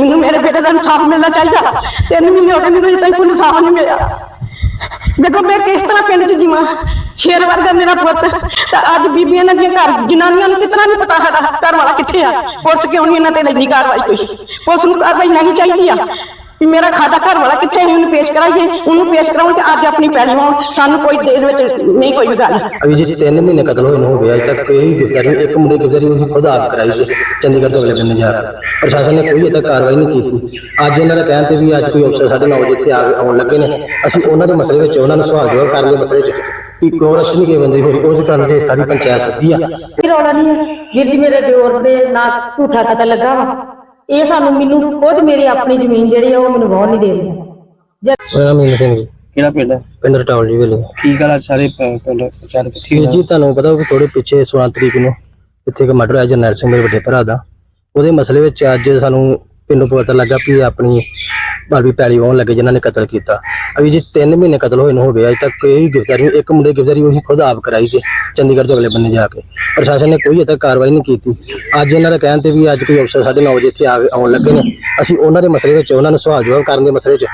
ਮੈਨੂੰ ਮੇਰੇ ਬੇਟੇ ਦਾ ਇਨਸਾਫ ਮਿਲਣਾ ਚਾਹੀਦਾ। ਤਿੰਨ ਮਹੀਨੇ ਹੋ ਗਏ ਮੈਨੂੰ ਅਜੇ ਤੱਕ ਕੋਈ ਇਨਸਾਫ ਨਹੀਂ ਮਿਲਿਆ। ਦੇਖੋ ਮੈਂ ਕਿਸ ਤਰ੍ਹਾਂ ਪਿੰਡ 'ਚ ਜੀਵਾਂ? ਸ਼ੇਰ ਵਰਗਾ ਮੇਰਾ ਪੁੱਤ। ਤਾਂ ਅੱਜ ਬੀਬੀਆਂ ਇਹਨਾਂ ਦੀਆਂ ਘਰ, ਜਨਾਨੀਆਂ ਨੂੰ ਕਿਤਨਾ ਨਹੀਂ ਪਤਾ ਸਾਡਾ ਘਰ ਵਾਲਾ ਕਿੱਥੇ ਆ? ਪੁਲਿਸ ਕਿਉਂ ਨਹੀਂ ਇਹਨਾਂ ਤੇ ਲੈਂਦੀ ਕਾਰਵਾਈ ਕੋਈ ਪੁਲਿਸ ਨੂੰ ਕਾਰਵਾਈ ਲੈਣੀ ਚਾਹੀਦੀ ਆ। ਵੀ ਮੇਰਾ ਖਾਦਾ ਘਰ ਵਾਲਾ ਕਿੱਥੇ ਹੈ ਉਹਨੂੰ ਪੇਸ਼ ਕਰਾਈਏ। ਉਹਨੂੰ ਪੇਸ਼ ਕਰਾਉਣ ਤੇ ਅੱਜ ਆਪਣੀ ਪੈਲੀ ਹੋਣ ਸਾਨੂੰ ਕੋਈ ਦੇਰ ਵਿੱਚ ਨਹੀਂ ਕੋਈ ਵੀ ਗੱਲ। ਅਭੀ ਜੀ ਤਿੰਨ ਮਹੀਨੇ ਕਤਲ ਹੋਏ ਨੂੰ ਹੋ ਗਿਆ। ਅਜੇ ਤੱਕ ਕੋਈ ਗ੍ਰਿਫਤਾਰੀ ਇੱਕ ਮੁੰਡੇ ਦੀ ਗ੍ਰਿਫਤਾਰੀ ਉਹਦੀ ਖੁਦ ਆਪ ਕਰਾਈ ਹੈ ਚੰਡੀਗੜ੍ਹ ਤੋਂ ਅਗਲੇ ਦਿਨ ਜਾ ਕੇ। ਪ੍ਰਸ਼ਾਸਨ ਨੇ ਕੋਈ ਅਜੇ ਤੱਕ ਕਾਰਵਾਈ ਨਹੀਂ ਕੀਤੀ। ਅੱਜ ਇਹਨਾਂ ਦਾ ਕਹਿਣ ਤੇ ਵੀ ਅੱਜ ਕੋਈ ਅਫਸਰ ਸਾਡੇ ਨਾਲ ਆ ਆਉਣ ਲੱਗੇ ਨੇ। ਅਸੀਂ ਉਹਨਾਂ ਦੇ ਮਸਲੇ ਵਿੱਚ ਉਹਨਾਂ ਨੂੰ ਸਵਾਲ ਜਵਾਬ ਕਰਨ ਦੇ ਮਸਲੇ 'ਚ ਕਿ ਕਿਉਂ ਰਸ਼ ਨਹੀਂ ਗਏ ਬੰਦੇ ਹੋਈ ਉਹਦੇ ਕਾਰਨ ਤੇ ਸਾਰੀ ਪੰਚਾਇਤ ਸੱਦੀ ਆ। ਰੌਲਾ ਨਹੀਂ ਹੈ? ਵੀਰ ਜੀ ਮੇਰੇ ਦਿਓਰ ਦੇ ਨਾਲ ਝੂਠਾ ਕਤਲ ਲੱਗਾ ਵਾ। ਇਹ ਸਾਨੂੰ ਮੈਨੂੰ ਖੁਦ ਮੇਰੀ ਆਪਣੀ ਜ਼ਮੀਨ ਜਿਹੜੀ ਆ ਉਹ ਮੈਨੂੰ ਵਾਹਣ ਨਹੀਂ ਦੇ ਰਹੀ ਜਦ ਮੇਰਾ ਮੀਨ ਸਿੰਘ ਜੀ। ਕਿਹੜਾ ਪਿੰਡ ਹੈ? ਪਿੰਡ ਰਟਾਉਲ ਜੀ ਵੇਲੇ। ਕੀ ਗੱਲ ਆ ਸਾਰੇ ਪ- ਪਿੰਡ ਚਾਰ ਇਕੱਠੇ ਵੀਰ ਜੀ ਤੁਹਾਨੂੰ ਪਤਾ ਕਿ ਥੋੜੇ ਪਿੱਛੇ 16 ਤਰੀਕ ਨੂੰ ਇੱਥੇ ਇੱਕ ਮਰਡਰ ਹੋਇਆ ਜਰਨੈਲ ਸਿੰਘ ਮੇਰੇ ਵੱਡੇ ਭਰਾ ਦਾ। ਉਹਦੇ ਮਸਲੇ ਵਿੱਚ ਅੱਜ ਸਾਨੂੰ ਪਿੰਡੋਂ ਪਤਾ ਲੱਗਾ ਵੀ ਆਪਣੀ ਭਾਲਵੀ ਪੈਲੀ ਵਾਉਣ ਲੱਗੇ ਜਿਨ੍ਹਾਂ ਨੇ ਕਤਲ ਕੀਤਾ। ਅਭੀ ਜੀ 3 ਮਹੀਨੇ ਕਤਲ ਹੋਏ ਨੂੰ ਹੋ ਗਏ, ਅਜੇ ਤੱਕ ਕੋਈ ਗ੍ਰਿਫਤਾਰੀ ਨਹੀਂ। ਇੱਕ ਮੁੰਡੇ ਦੀ ਗ੍ਰਿਫਤਾਰੀ ਉਹੀ ਖੁਦ ਆਪ ਕਰਾਈ ਜੇ ਚੰਡੀਗੜ੍ਹ ਤੋਂ ਅਗਲੇ ਬੰਨੇ ਜਾ ਕੇ। ਪ੍ਰਸ਼ਾਸਨ ਨੇ ਕੋਈ ਅਜੇ ਤੱਕ ਕਾਰਵਾਈ ਨਹੀਂ ਕੀਤੀ। ਅੱਜ ਇਹਨਾਂ ਦਾ ਕਹਿਣ ਤੇ ਵੀ ਅੱਜ ਕੋਈ ਅਫਸਰ ਸਾਡੇ 9 ਵਜੇ ਇੱਥੇ ਆ ਆਉਣ ਲੱਗੇ ਨੇ। ਅਸੀਂ ਉਹਨਾਂ ਦੇ ਮਸਲੇ ਵਿੱਚ, ਉਹਨਾਂ ਨੂੰ ਸਵਾਲ ਜਵਾਬ ਕਰਨ ਦੇ ਮਸਲੇ 'ਚ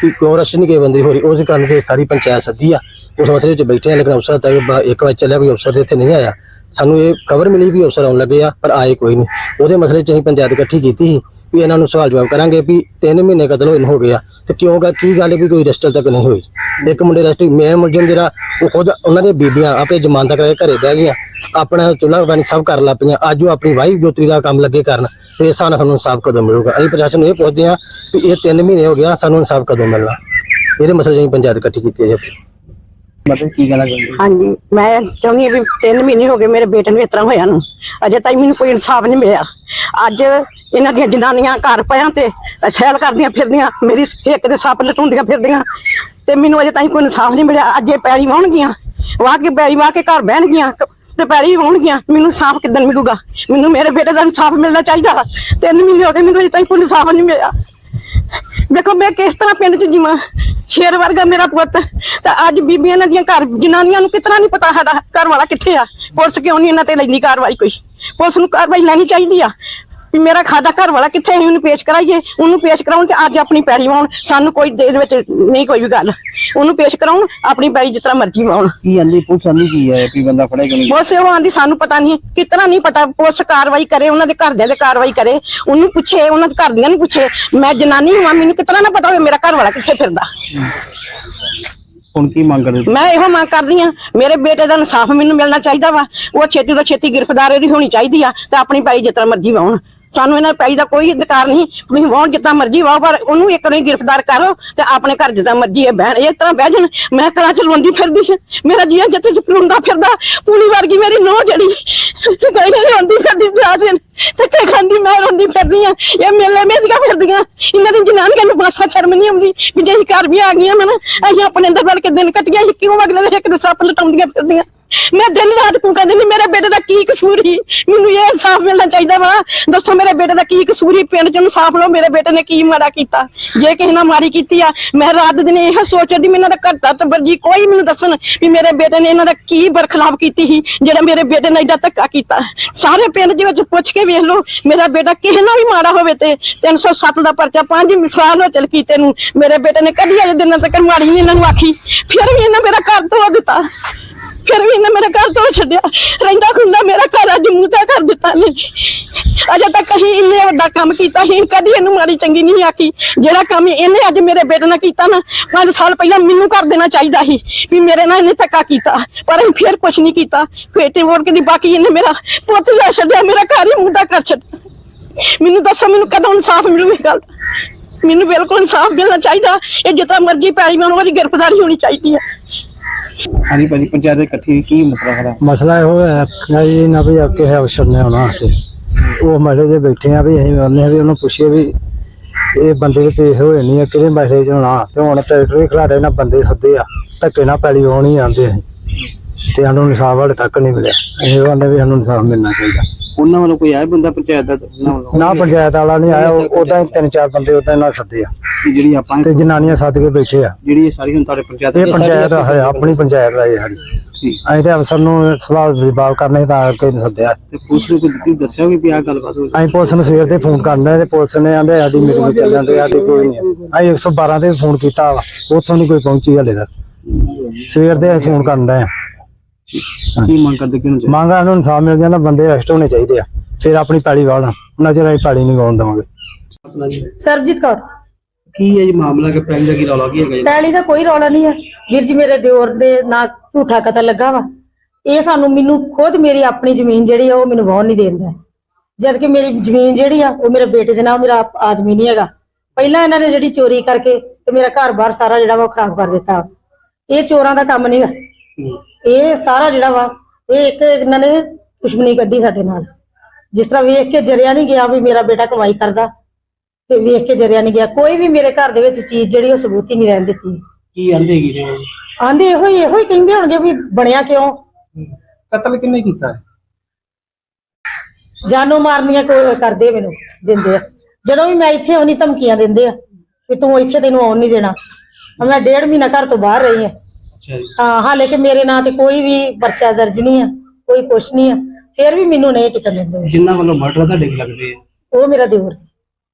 ਕਿ ਕਿਉਂ ਰਸ਼ ਨਹੀਂ ਗਏ ਬੰਦੇ ਹੋ ਰਹੀ। ਉਸ ਕਾਰਨ ਤੇ ਸਾਰੀ ਪੰਚਾਇਤ ਸੱਦੀ ਆ। ਉਸ ਮਸਲੇ 'ਚ ਬੈਠੇ ਆ, ਲੇਕਿਨ ਅਫਸਰ ਤੱਕ ਬ- ਇੱਕ ਵਾਰ ਚੱਲਿਆ ਕੋਈ ਅਫਸਰ ਤੇ ਇੱਥੇ ਨਹੀਂ ਆਇਆ। ਸਾਨੂੰ ਇਹ ਖਬਰ ਮਿਲੀ ਵੀ ਅਫਸਰ ਆਉਣ ਲੱਗੇ ਆ, ਪਰ ਆਏ ਕੋਈ ਨਹੀਂ। ਉਹਦੇ ਮਸਲੇ 'ਚ ਅਸੀਂ ਪੰਚਾਇਤ ਇਕੱਠੀ ਕੀਤੀ ਸੀ। ਵੀ ਇਹਨਾਂ ਨੂੰ ਸਵਾਲ ਜਵਾਬ ਕਰਾਂਗੇ ਵੀ 3 ਮਹੀਨੇ ਕਤਲ ਹੋਏ ਨੂੰ ਹੋ ਗਿਆ ਤੇ ਕਿਉਂ ਗਾ ਕੀ ਗੱਲ ਹੈ ਵੀ ਕੋਈ ਰਜਿਸਟਰ ਤੱਕ ਨਹੀਂ ਹੋਈ? ਇੱਕ ਮੁੰਡੇ ਰਜਿਸਟਰ ਮੈਂ ਮੁਲਜ਼ਮ ਜਿਹੜਾ ਉਹ ਖੁਦ ਉਹਨਾਂ ਦੇ ਬੀਬੀਆਂ ਆਪੇ ਜ਼ਮਾਨਤ ਕਰਾ ਕੇ ਘਰੇ ਬਹਿ ਗਈਆਂ। ਆਪਣਾ ਚੁੱਲ੍ਹਾ ਪਾਣੀ ਸਭ ਕਰ ਲਾ ਪਈਆਂ। ਅੱਜ ਉਹ ਆਪਣੀ ਵਾਹੀ ਜੋਤਰੀ ਦਾ ਕੰਮ ਲੱਗੇ ਕਰਨ ਤੇ ਨਾਲ ਸਾਨੂੰ ਇਨਸਾਫ ਕਦੋਂ ਮਿਲੂਗਾ? ਅਸੀਂ ਪ੍ਰਸ਼ਾਸਨ ਨੂੰ ਇਹ ਪੁੱਛਦੇ ਹਾਂ ਵੀ ਇਹ 3 ਮਹੀਨੇ ਹੋ ਗਿਆ ਸਾਨੂੰ ਇਨਸਾਫ ਕਦੋਂ ਮਿਲਣਾ? ਇਹਦੇ ਮਸਲੇ ਅਸੀਂ ਪੰਚਾਇਤ ਇਕੱਠੀ ਕੀਤੀ ਹੈ ਮਤਲਬ ਕੀ ਕਹਿਣਾ ਚਾਹੁੰਦੇ ਹਾਂਜੀ ਮੈਂ ਚਾਹੁੰਦੀ ਹਾਂ ਵੀ 3 ਮਹੀਨੇ ਹੋ ਗਏ ਮੇਰੇ ਬੇਟੇ ਨੂੰ ਇਸ ਤਰ੍ਹਾਂ ਹੋਇਆ ਨੂੰ। ਅਜੇ ਤਾਈਂ ਮੈਨੂੰ ਕੋਈ ਇਨਸਾਫ ਨਹੀਂ ਮਿਲਿਆ। ਅੱਜ ਇਹਨਾਂ ਦੀਆਂ ਜਨਾਨੀਆਂ ਘਰ ਪਿਆਂ ਤੇ ਸੈਲ ਕਰਦੀਆਂ ਫਿਰਦੀਆਂ, ਮੇਰੀ ਇੱਕ ਦੇ ਸੱਪ ਲਟਾਉਂਦੀਆਂ ਫਿਰਦੀਆਂ ਤੇ ਮੈਨੂੰ ਅਜੇ ਤਾਈਂ ਕੋਈ ਇਨਸਾਫ ਨਹੀਂ ਮਿਲਿਆ। ਅੱਜ ਇਹ ਪੈਰੀ ਵਾਉਣਗੀਆਂ ਵਾਹ ਕੇ ਪੈਰੀ ਵਾਹ ਕੇ ਘਰ ਬਹਿਣਗੀਆਂ ਤੇ ਪੈਰੀ ਵਾਉਣਗੀਆਂ ਮੈਨੂੰ ਸਾਫ਼ ਕਿੱਦਣ ਮਿਲੂਗਾ? ਮੈਨੂੰ ਮੇਰੇ ਬੇਟੇ ਦਾ ਇਨਸਾਫ ਮਿਲਣਾ ਚਾਹੀਦਾ। ਤਿੰਨ ਮਹੀਨੇ ਹੋ ਗਏ ਮੈਨੂੰ ਅਜੇ ਤਾਈਂ ਕੋਈ ਇਨਸਾਫ ਨਹੀਂ ਮਿਲਿਆ। ਦੇਖੋ ਮੈਂ ਕਿਸ ਤਰ੍ਹਾਂ ਪਿੰਡ 'ਚ ਜੀਵਾਂ? ਸ਼ੇਰ ਵਰਗਾ ਮੇਰਾ ਪੁੱਤ। ਤਾਂ ਅੱਜ ਬੀਬੀਆਂ ਇਹਨਾਂ ਦੀਆਂ ਘਰ, ਜਨਾਨੀਆਂ ਨੂੰ ਕਿਤਨਾ ਨਹੀਂ ਪਤਾ ਸਾਡਾ ਘਰ ਵਾਲਾ ਕਿੱਥੇ ਆ? ਪੁਲਿਸ ਕਿਉਂ ਨਹੀਂ ਇਹਨਾਂ ਤੇ ਲੈਂਦੀ ਕਾਰਵਾਈ ਕੋਈ? ਪੁਲਿਸ ਨੂੰ ਕਾਰਵਾਈ ਲੈਣੀ ਚਾਹੀਦੀ ਆ। ਵੀ ਮੇਰਾ ਖਾਦਾ ਘਰ ਵਾਲਾ ਕਿੱਥੇ ਹੈ ਉਹਨੂੰ ਪੇਸ਼ ਕਰਾਈਏ। ਉਹਨੂੰ ਪੇਸ਼ ਕਰਾਉਣ ਤੇ ਅੱਜ ਆਪਣੀ ਪੈੜੀ ਵਾਉਣ। ਸਾਨੂੰ ਕੋਈ ਦੇਰ ਵਿੱਚ ਨਹੀਂ ਕੋਈ ਵੀ ਗੱਲ। ਉਹਨੂੰ ਪੇਸ਼ ਕਰਾਉਣ ਆਪਣੀ ਪੈੜੀ ਜਿਸ ਤਰ੍ਹਾਂ ਮਰਜ਼ੀ ਵਾਉਣ। ਕੀ ਆਂਦੀ ਪੁਲਿਸ ਆਂਦੀ ਕੀ ਹੈ ਵੀ ਬੰਦਾ ਕਿਉਂ ਨਹੀਂ? ਪੁਲਿਸ ਉਹ ਆਂਦੀ ਸਾਨੂੰ ਪਤਾ ਨਹੀਂ ਕਿਤਨਾ ਨਹੀਂ ਪਤਾ ਪੁਲਿਸ ਕਾਰਵਾਈ ਕਰੇ ਉਹਨਾਂ ਦੇ ਘਰਦਿਆਂ ਦੇ ਕਾਰਵਾਈ ਕਰੇ। ਉਹਨੂੰ ਪੁੱਛੇ ਉਹਨਾਂ ਦੇ ਘਰਦਿਆਂ ਨੂੰ ਪੁੱਛੇ ਮੈਂ ਜਨਾਨੀ ਹਾਂ ਮੈਨੂੰ ਕਿਤਨਾ ਨਾ ਪਤਾ ਹੋਵੇ ਮੇਰਾ ਘਰ ਵਾਲਾ ਕਿੱਥੇ ਫਿਰਦਾ। ਹੁਣ ਕੀ ਮੰਗ ਕਰਦੇ ਮੈਂ ਇਹੋ ਮੰਗ ਕਰਦੀ ਆ ਮੇਰੇ ਬੇਟੇ ਦਾ ਇਨਸਾਫ ਮੈਨੂੰ ਮਿਲਣਾ ਚਾਹੀਦਾ ਵਾ। ਉਹ ਛੇਤੀ ਤੋਂ ਛੇਤੀ ਗ੍ਰਿਫਤਾਰ ਇਹਦੀ ਹੋਣੀ ਚਾਹੀਦੀ ਆ ਤੇ ਆਪਣੀ ਪੈਈ ਜਿਸ ਤਰ੍ਹਾਂ ਮਰਜ਼ੀ ਵਾਉਣ। ਸਾਨੂੰ ਇਹਨਾਂ ਪੈਈ ਦਾ ਕੋਈ ਅਧਿਕਾਰ ਨਹੀਂ। ਤੁਸੀਂ ਵਾਉਣ ਜਿੱਦਾਂ ਮਰਜ਼ੀ ਵਾਹ, ਪਰ ਉਹਨੂੰ ਇੱਕ ਵਾਰੀ ਗ੍ਰਿਫਤਾਰ ਕਰੋ ਤੇ ਆਪਣੇ ਘਰ ਜਿੱਦਾਂ ਮਰਜ਼ੀ ਇਹ ਬਹਿਣ ਇਸ ਤਰ੍ਹਾਂ ਬਹਿ ਜਾਣ। ਮੈਂ ਕਲਾਂ ਚ ਰੋਂਦੀ ਫਿਰਦੀ ਸੀ। ਮੇਰਾ ਜੀਆ ਜਿੱਥੇ ਚ ਫਿਰਦਾ। ਪੂਰੀ ਵਰਗੀ ਮੇਰੀ ਨੋਹ ਜਿਹੜੀ ਕਈ ਵਾਰੀ ਰੋਂਦੀ ਫਿਰਦੀ ਪਿਆ ਸੀ ਤੇ ਕਈ ਖਾਂਦੀ ਮੈਂ ਰੋਂਦੀ ਫਿਰਦੀ ਆ ਇਹ ਮੇਲੇ ਮੇਜ਼ੀਆਂ ਫਿਰਦੀਆਂ। ਇਹਨਾਂ ਦੀ ਜਨਾਨੀਆਂ ਨੂੰ ਬਾਸਾ ਸ਼ਰਮ ਨਹੀਂ ਆਉਂਦੀ ਵੀ ਜੇ ਅਸੀਂ ਘਰ ਵੀ ਆ ਗਈਆਂ ਮਨ ਅਸੀਂ ਆਪਣੇ ਅੰਦਰ ਵੜ ਕੇ ਦਿਨ ਕੱਟੀਆਂ, ਅਸੀਂ ਕਿਉਂ ਅਗਲੇ ਦੇ ਇੱਕ ਦੇ ਸੱਪ ਲਟਾਉਂਦੀਆਂ ਫਿਰਦੀਆਂ? ਮੈਂ ਦਿਨ ਰਾਤ ਕੋ ਕਹਿੰਦੀ ਮੇਰੇ ਬੇਟੇ ਦਾ ਕੀ ਕਸੂਰ ਸੀ? ਮੈਨੂੰ ਇਹ ਇਨਸਾਫ ਮਿਲਣਾ ਚਾਹੀਦਾ ਵਾ। ਦੱਸੋ ਮੇਰੇ ਬੇਟੇ ਦਾ ਕੀ ਕਸੂਰ ਸੀ? ਪਿੰਡ ਚ ਇਨਸਾਫ ਲਓ, ਮੇਰੇ ਬੇਟੇ ਨੇ ਕੀ ਮਾੜਾ ਕੀਤਾ? ਜੇ ਕਿਸੇ ਨਾਲ ਮਾੜੀ ਕੀਤੀ ਆ, ਮੈਂ ਰਾਤ ਦਿਨ ਇਹ ਸੋਚਦੀ, ਮੈਂ ਇਹਨਾਂ ਦਾ ਟੱਬਰ ਜੀ ਕੋਈ ਮੈਨੂੰ ਦੱਸਣ ਵੀ ਮੇਰੇ ਬੇਟੇ ਨੇ ਇਹਨਾਂ ਦਾ ਕੀ ਬਰਖਲਾਫ ਕੀਤੀ ਸੀ, ਜਿਹੜਾ ਮੇਰੇ ਬੇਟੇ ਨੇ ਏਡਾ ਧੱਕਾ ਕੀਤਾ। ਸਾਰੇ ਪਿੰਡ ਦੇ ਵਿੱਚ ਪੁੱਛ ਕੇ ਵੇਖ ਲਓ, ਮੇਰਾ ਬੇਟਾ ਕਿਸੇ ਨਾਲ ਵੀ ਮਾੜਾ ਹੋਵੇ ਤੇ 307 ਦਾ ਪਰਚਾ ਪੰਜ ਸਾਲ ਹੋ ਚਲ ਕੀਤੇ ਨੂੰ। ਮੇਰੇ ਬੇਟੇ ਨੇ ਕਦੀ ਅਜੇ ਦਿਨਾਂ ਤੱਕ ਮਾੜੀ ਨਹੀਂ ਇਹਨਾਂ ਨੂੰ ਆਖੀ, ਫਿਰ ਵੀ ਇਹਨਾਂ ਮੇਰਾ ਘਰ ਤੋੜ ਦਿੱਤਾ। ਫਿਰ ਵੀ ਇਹਨੇ ਮੇਰੇ ਘਰ ਤੋਂ ਛੱਡਿਆ। ਰਹਿੰਦਾ ਖੁੰਦਾ ਮੇਰਾ ਘਰ ਅੱਜ ਮੂੰਹ ਕਰ ਦਿੱਤਾ ਨੇ। ਅਜੇ ਤੱਕ ਅਸੀਂ ਇੰਨੇ ਵੱਡਾ ਕੰਮ ਕੀਤਾ ਸੀ, ਕਦੀ ਇਹਨੂੰ ਮਾੜੀ ਚੰਗੀ ਨਹੀਂ ਆਖੀ। ਜਿਹੜਾ ਕੰਮ ਇਹਨੇ ਅੱਜ ਮੇਰੇ ਬੇਟੇ ਨਾਲ ਕੀਤਾ ਨਾ 5 ਸਾਲ ਪਹਿਲਾਂ ਮੈਨੂੰ ਕਰ ਦੇਣਾ ਚਾਹੀਦਾ ਸੀ ਵੀ ਮੇਰੇ ਨਾਲ ਇਹਨੇ ਧੱਕਾ ਕੀਤਾ। ਪਰ ਅਸੀਂ ਫਿਰ ਕੁਛ ਨਹੀਂ ਕੀਤਾ। ਬੇਟੇ ਵੋੜ ਕੇ ਦੀ ਬਾਕੀ ਇਹਨੇ ਮੇਰਾ ਪੁੱਤ ਲੈ ਛੱਡਿਆ, ਮੇਰਾ ਘਰ ਹੀ ਮੁੰਡਾ ਕਰ ਛੱਡਿਆ। ਮੈਨੂੰ ਦੱਸੋ, ਮੈਨੂੰ ਕਦੋਂ ਇਨਸਾਫ ਮਿਲੂ ਇਹ ਗੱਲ? ਦਾ? ਮੈਨੂੰ ਬਿਲਕੁਲ ਇਨਸਾਫ ਮਿਲਣਾ ਚਾਹੀਦਾ। ਇਹ ਜਿੱਦਾਂ ਮਰਜ਼ੀ ਪੈਰੀ ਮੈਨੂੰ ਉਹਦੀ ਗ੍ਰਿਫਤਾਰੀ ਹੋਣੀ ਚਾਹੀਦੀ ਹੈ। ਹਾਂਜੀ ਭਾਜੀ ਪੰਚਾਇਤ ਇਕੱਠੀ ਕੀ ਮਸਲਾ ਖੜਾ ਮਸਲਾ ਇਹੋ ਹੈ ਕਿ ਜੀ ਨਾ ਵੀ ਅੱਗੇ ਹੈ, ਅਫਸਰ ਨੇ ਆਉਣਾ ਤੇ ਉਹ ਮਹਲੇ ਦੇ ਬੈਠੇ ਆ ਵੀ, ਅਸੀਂ ਉਹਨੇ ਵੀ ਉਹਨੂੰ ਪੁੱਛਿਆ ਵੀ ਇਹ ਬੰਦੇ ਦੇ ਪੇਸ਼ ਹੋਏ ਨਹੀਂ ਆ, ਕਿਹੜੇ ਮਸਲੇ 'ਚ ਹੋਣਾ? ਤੇ ਹੁਣ ਟਰੈਕਟਰ ਵੀ ਖਿਲਾਰੇ ਨਾ ਬੰਦੇ ਸੱਦੇ ਆ, ਧੱਕੇ ਨਾਲ ਪੈਲੀ ਹੋਣੀ ਆਂਦੇ ਅਸੀਂ। ਤੇ ਸਾਨੂੰ ਇਨਸਾਫ ਵਾਲੇ ਤੱਕ ਨਹੀਂ ਮਿਲਿਆ। ਇਹ ਕਹਿੰਦੇ ਵੀ ਸਾਨੂੰ ਇਨਸਾਫ ਮਿਲਣਾ ਚਾਹੀਦਾ। ਉਹਨਾਂ ਵੱਲੋਂ ਕੋਈ ਆਇਆ ਬੰਦਾ ਪੰਚਾਇਤ ਦਾ? ਉਹਨਾਂ ਵੱਲੋਂ? ਨਾ ਪੰਚਾਇਤ ਵਾਲਾ ਨਹੀਂ ਆਇਆ ਉਦਾਂ ਹੀ ਤਿੰਨ ਚਾਰ ਬੰਦੇ ਉਦਾਂ ਨਾਲ ਸੱਦੇ ਆ। ਕਿ ਜਿਹੜੀ ਆਪਾਂ ਤੇ ਜਨਾਨੀਆਂ ਸੱਦ ਕੇ ਬੈਠੇ ਆ। ਜਿਹੜੀ ਇਹ ਸਾਰੀ ਹੁਣ ਤੁਹਾਡੇ ਪੰਚਾਇਤ ਇਹ ਪੰਚਾਇਤ ਹੈ ਆਪਣੀ ਪੰਚਾਇਤ ਦਾ ਇਹ ਸਾਡੀ। ਅਸੀਂ ਤੇ ਅਫਸਰ ਨੂੰ ਸਵਾਲ ਜਵਾਬ ਕਰਨੇ ਤਾਂ ਕਿ ਸੱਦਿਆ। ਤੇ ਪੁਲਿਸ ਨੂੰ ਕੋਈ ਦੱਸਿਆ ਵੀ ਵੀ ਗੱਲਬਾਤ ਹੋਈ? ਅਸੀਂ ਪੁਲਿਸ ਨੂੰ ਸਵੇਰ ਦੇ ਫੋਨ ਕਰਨਾ ਤੇ ਪੁਲਿਸ ਨੇ ਆਂਦੇ ਸਾਡੀ ਮੀਟਿੰਗ ਚੱਲ ਜਾਂਦੀ ਸਾਡੀ ਕੋਈ ਨਹੀਂ ਅਸੀਂ 112 ਤੇ ਫੋਨ ਕੀਤਾ ਵਾ ਉੱਥੋਂ ਨਹੀਂ ਕੋਈ ਪਹੁੰਚੀ ਹਲੇ ਤੱਕ। ਸਵੇਰ ਦੇ ਫੋਨ ਕਰਨ ਆ। ਕੀ ਮੰਗ ਕਰਦੇ ਕਿਹਨੂੰ ਚਾਹੀਦਾ? ਮੰਗਾਂ ਨੂੰ ਇਨਸਾਫ ਮਿਲ ਜਾਂਦਾ ਬੰਦੇ ਅਰੈਸਟ ਹੋਣੇ ਚਾਹੀਦੇ ਆ। ਫਿਰ ਆਪਣੀ ਪੈਲੀ ਵਾਲਣ ਉਹਨਾਂ ਚਿਰ ਅਸੀਂ ਪੈਲੀ ਨਹੀਂ ਵਾਉਣ ਦੇਵਾਂਗੇ। ਆਪਣਾ ਜੀ ਸਰਬਜੀਤ ਕੌਰ। ਕੀ ਹੈ ਜੀ ਮਾਮਲਾ? ਕਿ ਪੈਨ ਦਾ ਕੀ ਰੌਲਾ ਕੀ ਹੈਗਾ ਜੀ? ਪੈਲੀ ਦਾ ਕੋਈ ਰੌਲਾ ਨਹੀਂ ਹੈ। ਵੀਰ ਜੀ ਮੇਰੇ ਦਿਓਰ ਦੇ ਨਾਲ ਝੂਠਾ ਕਤਲ ਲੱਗਾ ਵਾ। ਇਹ ਸਾਨੂੰ ਮੈਨੂੰ ਖੁਦ ਮੇਰੀ ਆਪਣੀ ਜ਼ਮੀਨ ਜਿਹੜੀ ਆ ਉਹ ਮੈਨੂੰ ਵਾਹਣ ਨਹੀਂ ਦਿੰਦਾ। ਜਦ ਕਿ ਮੇਰੀ ਜ਼ਮੀਨ ਜਿਹੜੀ ਆ ਉਹ ਮੇਰੇ ਬੇਟੇ ਦੇ ਨਾਲ ਮੇਰਾ ਆਦਮੀ ਨਹੀਂ ਹੈਗਾ। ਪਹਿਲਾਂ ਇਹਨਾਂ ਨੇ ਜਿਹੜੀ ਚੋਰੀ ਕਰਕੇ ਤੇ ਮੇਰਾ ਘਰ-ਬਾਰ ਸਾਰਾ ਜਿਹੜਾ ਵਾ ਉਹ ਖਰਾਬ ਕਰ ਦਿੱਤਾ। ਇਹ ਚੋਰਾਂ ਦਾ ਕੰਮ ਨਹੀਂ ਹੂੰ। ਇਹ ਸਾਰਾ ਜਿਹੜਾ ਵਾ ਇਹ ਇੱਕ ਇਹਨਾਂ ਨੇ ਦੁਸ਼ਮਣੀ ਕੱਢੀ ਸਾਡੇ ਨਾਲ। ਜਿਸ ਤਰ੍ਹਾਂ ਵੇਖ ਕੇ ਜਰਿਆ ਨਹੀਂ ਗਿਆ ਵੀ ਮੇਰਾ ਬੇਟਾ ਕਮਾਈ ਕਰਦਾ ਤੇ ਵੇਖ ਕੇ ਜਰਿਆ ਨਹੀਂ ਗਿਆ। ਕੋਈ ਵੀ ਮੇਰੇ ਘਰ ਦੇ ਵਿੱਚ ਚੀਜ਼ ਜਿਹੜੀ ਉਹ ਸਬੂਤ ਹੀ ਨਹੀਂ ਰਹਿਣ ਦਿੱਤੀ। ਕੀ ਆਂਦੇ ਕੀ ਨੇ? ਆਂਦੇ ਇਹੋ ਹੀ ਇਹੋ ਹੀ ਕਹਿੰਦੇ ਹੋਣਗੇ ਵੀ ਬਣਿਆ ਕਿਉਂ? ਕਤਲ ਕਿੰਨੇ ਕੀਤਾ? ਹੈ ਜਾਨੋਂ ਮਾਰਨੀਆਂ ਕੋ ਕਰਦੇ ਮੈਨੂੰ ਦਿੰਦੇ ਆ। ਜਦੋਂ ਵੀ ਮੈਂ ਇੱਥੇ ਆਉਣੀ ਧਮਕੀਆਂ ਦਿੰਦੇ ਆ ਵੀ ਤੂੰ ਇੱਥੇ ਤੈਨੂੰ ਆਉਣ ਨਹੀਂ ਦੇਣਾ। ਮੈਂ ਡੇਢ ਮਹੀਨਾ ਘਰ ਤੋਂ ਬਾਹਰ ਰਹੀ ਆ। ਹਾਂ ਹਾਲੇ ਕਿ ਮੇਰੇ ਨਾਂ ਤੇ ਕੋਈ ਵੀ ਪਰਚਾ ਦਰਜ ਨਹੀਂ ਆ ਕੋਈ ਕੁਛ ਨਹੀਂ ਆ ਫਿਰ ਵੀ ਮੈਨੂੰ ਨਹੀਂ ਟਿਕਣ ਦਿੰਦੇ। ਜਿਨ੍ਹਾਂ ਵੱਲੋਂ ਮਰਡਰ ਤੁਹਾਡੇ ਕੀ ਲੱਗਦੇ ਆ? ਉਹ ਮੇਰਾ ਦਿਓਰ ਸੀ।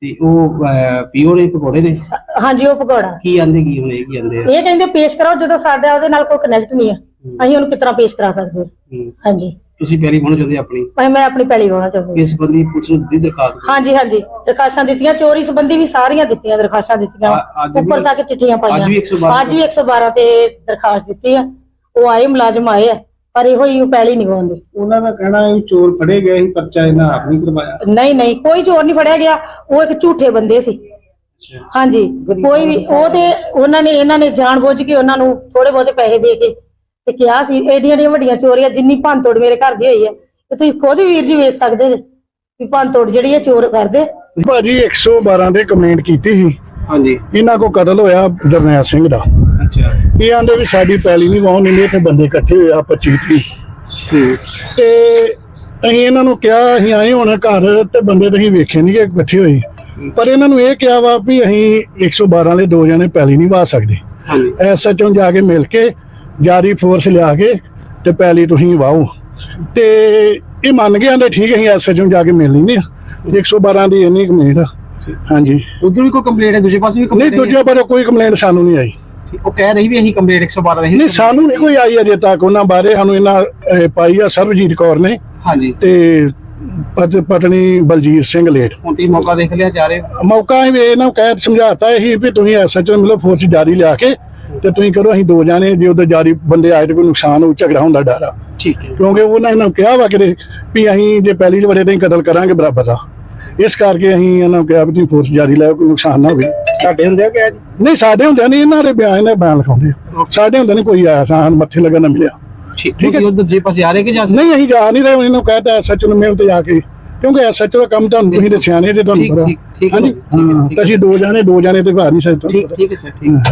ਤੇ ਉਹ ਪੀਓ ਨੇ ਪਕੌੜੇ ਨੇ? ਹਾਂਜੀ ਉਹ ਭਗੌੜਾ। ਕੀ ਆਂਦੇ ਕੀ ਹੁਣ ਇਹ ਕੀ ਆਂਦੇ ਇਹ ਕਹਿੰਦੇ ਪੇਸ਼ ਕਰਾਓ ਜਦੋਂ ਸਾਡਾ ਉਹਦੇ ਨਾਲ ਕੋਈ ਕਨੈਕਟ ਨਹੀਂ ਆ ਅਸੀਂ ਉਹਨੂੰ ਕਿਤਨਾ ਪੇਸ਼ ਕਰਾ ਸਕਦੇ? ਹੂੰ। ਹਾਂਜੀ। ਤੁਸੀਂ ਪੈਰੀ ਹੋਣਾ ਚਾਹੁੰਦੇ ਆਪਣੀ? ਭਾਈ ਮੈਂ ਆਪਣੀ ਪੈਲੀ ਵਾਹਣਾ ਚਾਹੁੰਦੀ ਹਾਂ। ਇਸ ਸੰਬੰਧੀ ਪੁਲਿਸ ਨੂੰ ਦਿੱਤੀ ਦਰਖਾਸਤ? ਹਾਂਜੀ ਹਾਂਜੀ। ਦਰਖਾਸ਼ਾਂ ਦਿੱਤੀਆਂ ਚੋਰੀ ਸੰਬੰਧੀ ਵੀ ਸਾਰੀਆਂ ਦਿੱਤੀਆਂ ਦਰਖਾਸ਼ਾਂ ਦਿੱਤੀਆਂ। ਅ- ਅੱਜ ਵੀ- ਉੱਪਰ ਤੱਕ ਚਿੱਠੀਆਂ ਪਾਈਆਂ। ਅੱਜ ਵੀ 112 ਅੱਜ ਵੀ 112 ਤੇ ਦਰਖਾਸਤ ਦਿੱਤੀ ਆ। ਉਹ ਆਏ ਮੁਲਾਜ਼ਮ ਆਏ ਆ ਪਰ ਇਹੋ ਹੀ ਉਹ ਪੈਲੀ ਨਹੀਂ ਗਵਾਉਂਦੇ ਉਹਨਾਂ ਦਾ ਕਹਿਣਾ ਹੈ ਚੋਰ ਫੜੇ ਗਏ ਸੀ ਪਰਚਾ ਇਹਨਾਂ ਆਪ ਨਹੀਂ ਕਰਵਾਇਆ। ਨਹੀਂ ਨਹੀਂ। ਕੋਈ ਚੋਰ ਨਹੀਂ ਫੜਿਆ ਗਿਆ। ਉਹ ਇੱਕ ਝੂਠੇ ਬੰਦੇ ਸੀ। ਹਾਂਜੀ। ਕੋਈ ਵੀ ਉਹ ਤੇ ਉਹਨਾਂ ਨੇ ਇਹਨਾਂ ਨੇ ਜਾਣਬੁੱਝ ਕੇ ਉਹਨਾਂ ਨੂੰ ਥੋੜੇ ਬਹੁਤੇ ਪੈਸੇ ਦੇ ਕੇ ਤੇ ਕਿਹਾ ਸੀ ਏਡੀਆਂ ਏਡੀਆਂ ਵੱਡੀਆਂ ਚੋਰੀਆਂ ਜਿੰਨੀ ਭੰਨਤੋੜ ਮੇਰੇ ਘਰ ਦੀ ਹੋਈ ਹੈ ਤੇ ਤੁਸੀਂ ਖੁਦ ਹੀ ਵੀਰ ਜੀ ਵੇਖ ਸਕਦੇ ਜੇ ਵੀ ਭੰਨਤੋੜ ਜਿਹੜੀ ਇਹ ਚੋਰ ਕਰਦੇ। ਭਾਜੀ 112 ਤੇ ਕੰਪਲੇਂਟ ਕੀਤੀ ਸੀ। ਹਾਂਜੀ। ਇਹਨਾਂ ਕੋ ਕਤਲ ਹੋਇਆ ਜਰਨੈਲ ਸਿੰਘ ਦਾ। ਅੱਛਾ। ਇਹ ਆਂਦੇ ਵੀ ਸਾਡੀ ਪੈਲੀ ਨਹੀਂ ਵਾਹੁਣ ਨਹੀਂ ਤੇ ਬੰਦੇ ਇਕੱਠੇ ਹੋਏ ਆ 25 ਤੀਹ ਠੀਕ। ਤੇ ਅਸੀਂ ਇਹਨਾਂ ਨੂੰ ਕਿਹਾ ਅਸੀਂ ਆਏ ਹੁਣ ਘਰ ਤੇ ਬੰਦੇ ਤਾਂ ਅਸੀਂ ਵੇਖੇ ਨਹੀਂ ਕਿ ਇਕੱਠੇ ਹੋਏ। ਪਰ ਇਹਨਾਂ ਨੂੰ ਇਹ ਕਿਹਾ ਵਾ ਵੀ ਅਸੀਂ 112 ਵਾਲੇ ਦੋ ਜਣੇ ਪੈਲੀ ਨਹੀਂ ਵਾ ਸਕਦੇ। ਹਾਂਜੀ। ਐਸਐਚਓ ਜਾ ਕੇ ਮਿਲ ਕੇ ਜਾਰੀ ਫੋਰਸ ਲਿਆ ਕੇ ਤੇ ਪੈਲੀ ਤੁਸੀਂ ਵਾਓ। ਤੇ ਇਹ ਮੰਨ ਗਏ ਆਂਦੇ ਠੀਕ ਹੈ ਅਸੀਂ ਐਸਐਚਓ ਜਾ ਕੇ ਮਿਲ ਲੈਂਦੇ ਆ 112 ਦੀ ਇੰਨੀ ਕੰਪਲੇਂਟ ਆ। ਹਾਂਜੀ। ਉਧਰ ਵੀ ਕੋਈ ਕੰਪਲੇਂਟ ਹੈ ਦੂਜੇ ਪਾਸੇ ਵੀ ਨਹੀਂ ਦੂਜੇ ਬਾਰੇ ਕੋਈ ਕੰਪਲੇਂਟ ਸਾਨੂੰ ਨਹੀਂ ਆਈ। ਉਹ ਕਹਿ ਰਹੀ ਵੀ ਅਸੀਂ ਕੰਪਲੇਂਟ 112 ਰਹੀ ਨਹੀਂ ਸਾਨੂੰ ਨਹੀਂ ਕੋਈ ਆਈ ਅਜੇ ਤੱਕ ਉਹਨਾਂ ਬਾਰੇ। ਸਾਨੂੰ ਇਹਨਾਂ ਪਾਈ ਆ ਸਰਬਜੀਤ ਕੌਰ ਨੇ। ਹਾਂਜੀ। ਤੇ ਪਤ- ਪਤਨੀ ਬਲਜੀਤ ਸਿੰਘ ਲੇਟ। ਹੁਣ ਤੁਸੀਂ ਮੌਕਾ ਦੇਖ ਲਿਆ ਜਾ ਰਹੇ ਮੌਕਾ ਇਹ ਇਹਨਾਂ ਨੂੰ ਕਹਿ ਸਮਝਾਤਾ ਇਹ ਵੀ ਤੁਸੀਂ ਐਸਐਚਓ ਮਿਲੋ ਫੋਰਸ ਜਾਰੀ ਲਿਆ ਕੇ। ਤੇ ਤੁਸੀਂ ਕਰੋ ਅਸੀਂ ਦੋ ਜਾਣੇ ਜੇ ਉਹਦੇ ਜਾਰੀ ਬੰਦੇ ਆਏ ਤੇ ਕੋਈ ਨੁਕਸਾਨ ਹੋ ਝਗੜਾ ਹੁੰਦਾ ਡਰ ਠੀਕ ਹੈ। ਕਿਉਂਕਿ ਉਹਨਾਂ ਨੂੰ ਕਿਹਾ ਵਾ ਕਿ ਵੀ ਅਸੀਂ ਜੇ ਪਹਿਲੀ ਚ ਵੜੇ ਤੇ ਕਤਲ ਕਰਾਂਗੇ ਬਰਾਬਰ ਦਾ ਇਸ ਕਰਕੇ ਅਸੀਂ ਇਹਨਾਂ ਨੂੰ ਕਿਹਾ ਵੀ ਤੁਸੀਂ ਫੋਰਸ ਜਾਰੀ ਲਾਓ ਕੋਈ ਨੁਕਸਾਨ ਨਾ ਹੋਵੇ। ਤੁਹਾਡੇ ਹੁੰਦੇ ਆ ਕਿ ਨਹੀਂ ਸਾਡੇ ਹੁੰਦਿਆਂ ਨਹੀਂ ਇਹਨਾਂ ਦੇ ਬਿਆਨ ਨੇ ਬਿਆਨ ਲਿਖਾਉਂਦੇ। ਸਾਡੇ ਹੁੰਦੇ ਨਹੀਂ ਕੋਈ ਆਇਆ ਸਾਨ ਮੱਥੇ ਲੱਗਣ ਨਾ ਮਿਲਿਆ। ਠੀਕ। ਹੈ। ਉਧਰ ਜੇ ਪਾਸੇ ਆ ਰਹੇ ਕਿ ਜਾਂ ਨਹੀਂ ਅਸੀਂ ਜਾ ਨਹੀਂ ਰਹੇ ਉਹਨਾਂ ਨੂੰ ਕਹਿਤਾ ਐਸਐਚਓ ਨੂੰ ਮਿਲ ਤੇ ਜਾ ਕੇ। ਕਿਉਂਕਿ ਐਸਐਚਓ ਦਾ ਕੰਮ ਤੁਹਾਨੂੰ ਤੁਸੀਂ ਤੇ ਸਿਆਣੇ ਜੇ ਤੁਹਾਨੂੰ ਪਤਾ। ਹਾਂਜੀ? ਤਾਂ ਅਸੀਂ ਦੋ ਜਾਣੇ ਦੋ ਜਾਣੇ ਤੇ ਘਰ ਨਹੀਂ ਸਕਦੇ ਠੀਕ ਠੀਕ ਹੈ ਸਰ ਠੀਕ